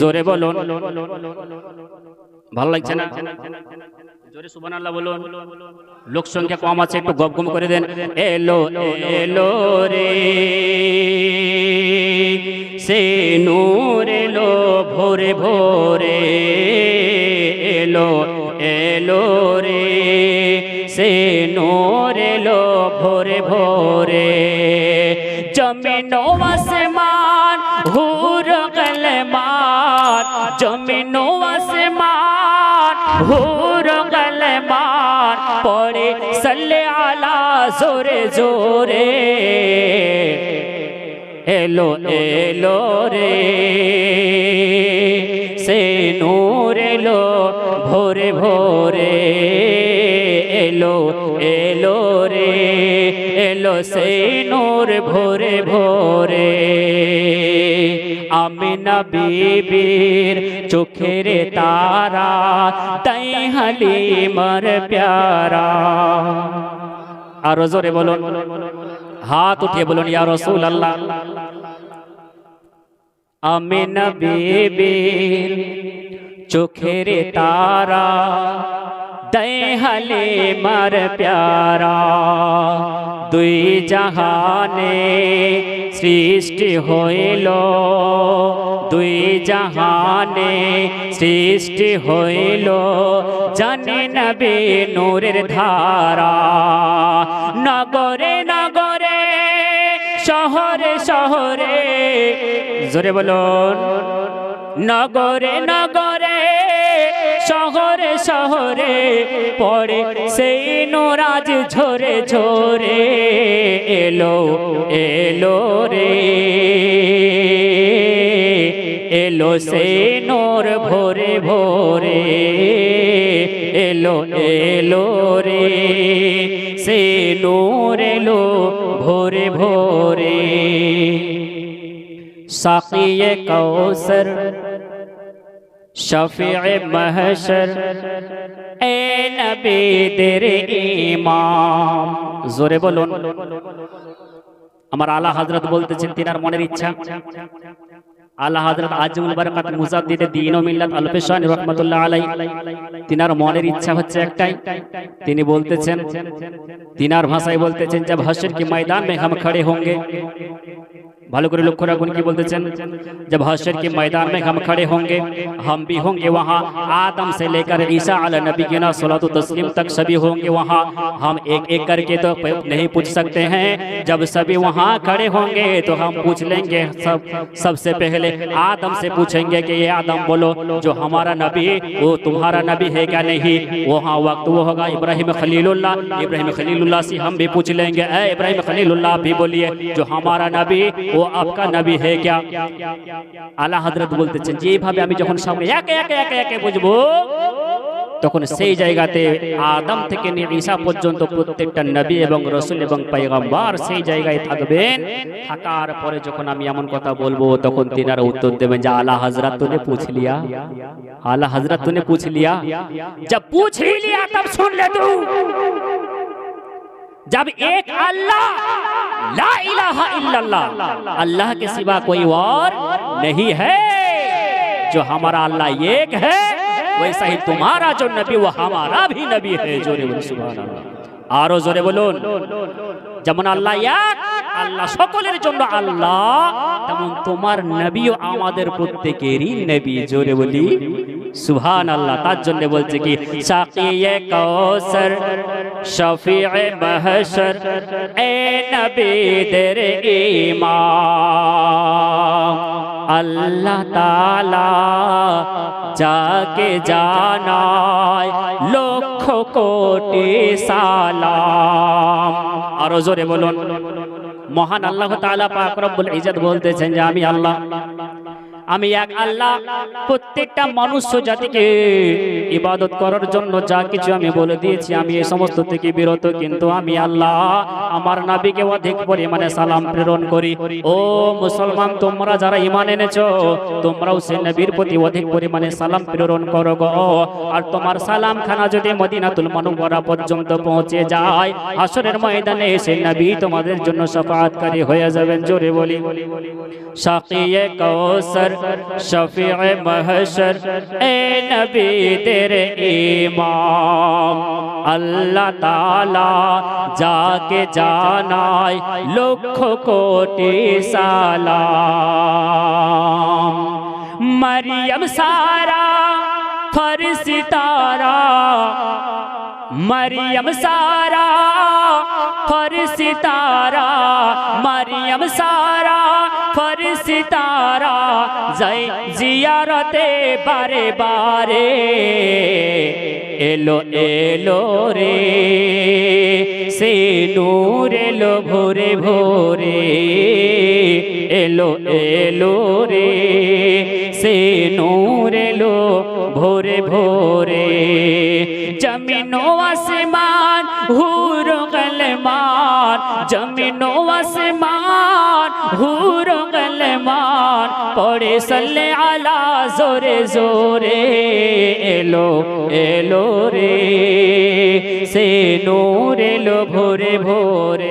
জোরে বলুন। ভালো লাগছে না? জোরে সুবান আল্লাহ বলুন। লোক সংখ্যা কম আছে একটু গপ গম করে দেন। এলো এলো রে। সে নূর এলো ভোরে ভোরে। এলো এলো রে। সে নূর এলো ভোরে ভোরে। জমিন আসমান জমিন আসমান, হুর গলমান, পড়ে সল্লে আলা জোরে জোরে। এলো এলো রে, সে নূর এলো ভোরে ভোরে। এলো এলো রে, এলো সে নূর ভোরে ভোরে। আমিনা চোখের তারা, তাই হালিমার প্যারা। আরও জোরে বলুন। হাত উঠিয়ে বলুন, ইয়া রসুল আল্লাহ আমিনা বিবির চোখের তারা হালে মার প্যারা। দুই জাহানে সৃষ্টি হইল। দুই জাহানে সৃষ্টি হইল। জানে নবে নূরের ধারা। নগরে নগরে, শহরে শহরে। জোরে বলুন। নগরে নগরে, শহরে শহরে পড়ে সেই নোরাজ ঝরে ঝরে। এলো এলো রে। এলো সে নোর ভোরে ভোরে। এলো এলো রে। সে নোর এলো ভোরে ভোরে। সাকিয়ে কৌসর শফিয়ে মহসর এ نبی ইমাম। জোরে বলুন। আমার আলা হজরত বলতেছেন, তিনার মনের ইচ্ছা। আলা হাজরত আজমুল বরকাত মুজাদ্দিদে দীন ও মিল্লাত আল পেশানি রাহমাতুল্লাহ আলাই তিনার মনের ইচ্ছা হচ্ছে একটাই। তিনি বলতেছেন, তিনার ভাষায় বলতেছেন যে হাশর কি ময়দান মে হাম খড়ে হোঙ্গে? بھالو کرے لکھو کھونا کن کی بولتے چند جب حشر کے میدان میں ہم کھڑے ہوں گے ہم بھی ہوں گے وہاں آدم سے لے کر عیسیٰ علی نبی کی صلات و تسلیم تک سبھی ہوں گے وہاں ہم ایک ایک کر کے تو نہیں پوچھ سکتے ہیں। جب سبھی وہاں کھڑے ہوں گے تو ہم پوچھ لیں گے سب سے پہلے آدم سے پوچھیں گے کہ یہ آدم بولو، جو ہمارا نبی، وہ تمہارا نبی ہے کیا نہیں؟ وہاں وقت وہ ہوگا، ابراہیم خلیل اللہ۔ ابراہیم خلیل اللہ سے ہم بھی پوچھ لیں گے، اے ابراہیم خلیل اللہ بھی بولیے، جو ہمارا نبی، وہ वो आपका नबी है क्या আলা হযরত বলতেছেন যে এইভাবে আমি যখন সামনে একে একে একে একে বুঝবো তখন সেই জায়গাতে আদম থেকে নিয়ে ঈসা পর্যন্ত প্রত্যেকটা নবী এবং রসুল এবং পয়গম্বর সেই জায়গায় থাকবেন থাকার পরে যখন আমি এমন কথা বলবো তখন তিনারা উত্তর দেবেন যে আলা হজরত তুনে पूछ लिया आला हजरत तूने पूछ लिया जब पूछ ही लिया तब सुन ले तू जब एक अल्लाह ला इलाहा इल्लल्लाह अल्लाह के सिवा कोई और नहीं है जो हमारा अल्लाह एक है वैसा ही तुम्हारा जो नबी वो हमारा भी नबी है जोरे बोलो सुभान अल्लाह আরো জোরে বলুন যেমন আল্লাহ এক আল্লাহ সকলের জন্য আল্লাহ তেমন তোমার নবীও আমাদের প্রত্যেকেরই নবী জোরে বলি সুবহান আল্লাহ তার জন্য বলছে কি, সাকিয়ে কৌসর শফিয়ে মাহশর এ নবীদের ইমাম। আল্লাহ তাআলা যাকে জানায় লক্ষ কোটি সালাম। আরও জোরে বলুন। মহান আল্লাহ তাআলা পাক রব্বুল ইজ্জত বলতেছেন যে, আমি আল্লাহ আমি এক আল্লাহ, প্রত্যেকটা মনুষ্য জাতিকে ইবাদত করার জন্য যা কিছু আমি বলে দিয়েছি, আমি এই সমস্ত থেকে বিরত। কিন্তু আমি আল্লাহ, আমার নাবিকে অধিক পরিমাণে সালাম প্রেরণ করি। ও মুসলমান, তোমরা যারা ইমান এনেছো, তোমরাও সে নবীর প্রতি অধিক পরিমাণে সালাম প্রেরণ করো গো। আর তোমার সালাম খানা যদি মদিনাতুল মনোবরা পর্যন্ত পৌঁছে যায় হাসরের ময়দানে সে নবী তোমাদের জন্য শফাআতকারী হয়ে যাবেন। জোরে বলি। শাকিয়ে কৌসর شفیع محشر، اے نبی تیرے امام، اللہ تعالیٰ جا کے جانائے لکھ کوٹی سلام۔ مریم سارا فر ستارہ مریم سارا फरसी तारा मरियम सारा फरसी तारा जय जियारते बारे बारे এলো এলো রে সে নূর এলো ভোরে ভোরে এলো এলো রে সে নূর এলো ভোরে ভোরে জমিনো আসমান, হুর গলমান। জমিনো আসমান, হুর গলমান। পড়ে সল্লে আলা জোরে জোরে, এলো এলো রে। সে নূর এলো ভোরে ভোরে।